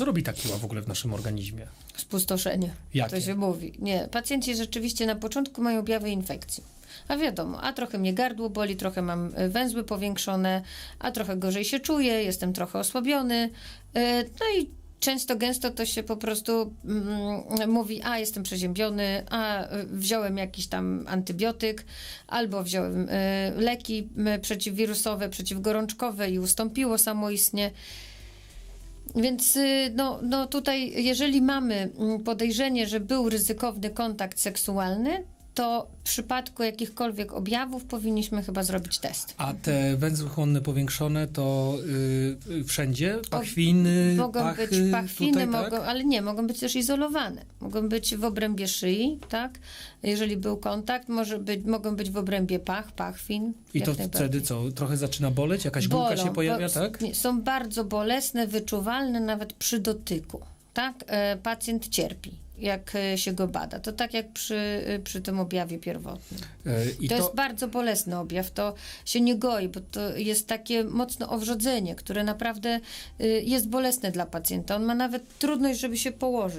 co robi ta kiła w ogóle w naszym organizmie? Spustoszenie. Jakie? To się mówi. Nie, pacjenci rzeczywiście na początku mają objawy infekcji. A wiadomo, a trochę mnie gardło boli, trochę mam y, węzły powiększone, a trochę gorzej się czuję, jestem trochę osłabiony. Y, No i często, gęsto to się po prostu mm, mówi, a jestem przeziębiony, a y, wziąłem jakiś tam antybiotyk, albo wziąłem y, leki przeciwwirusowe, przeciwgorączkowe i ustąpiło samoistnie. Więc y, no, no tutaj, jeżeli mamy mm, podejrzenie, że był ryzykowny kontakt seksualny, to w przypadku jakichkolwiek objawów powinniśmy chyba zrobić test. A te węzły chłonne powiększone to y, y, wszędzie? Pachwiny, Mogą pachy, być pachwiny, tutaj, mogą, tak? ale nie, mogą być też izolowane. Mogą być w obrębie szyi, tak? Jeżeli był kontakt, może być, mogą być w obrębie pach, pachwin. I to wtedy co? Trochę zaczyna boleć? Jakaś gumka się Bolą, pojawia, bo- tak? Są bardzo bolesne, wyczuwalne nawet przy dotyku. Tak? E, pacjent cierpi, jak e, się go bada. To tak jak przy, e, przy tym objawie pierwotnym. Y, I to, jest bardzo bolesny objaw, to się nie goi, bo to jest takie mocne owrzodzenie, które naprawdę jest bolesne dla pacjenta. On ma nawet trudność, żeby się położyć.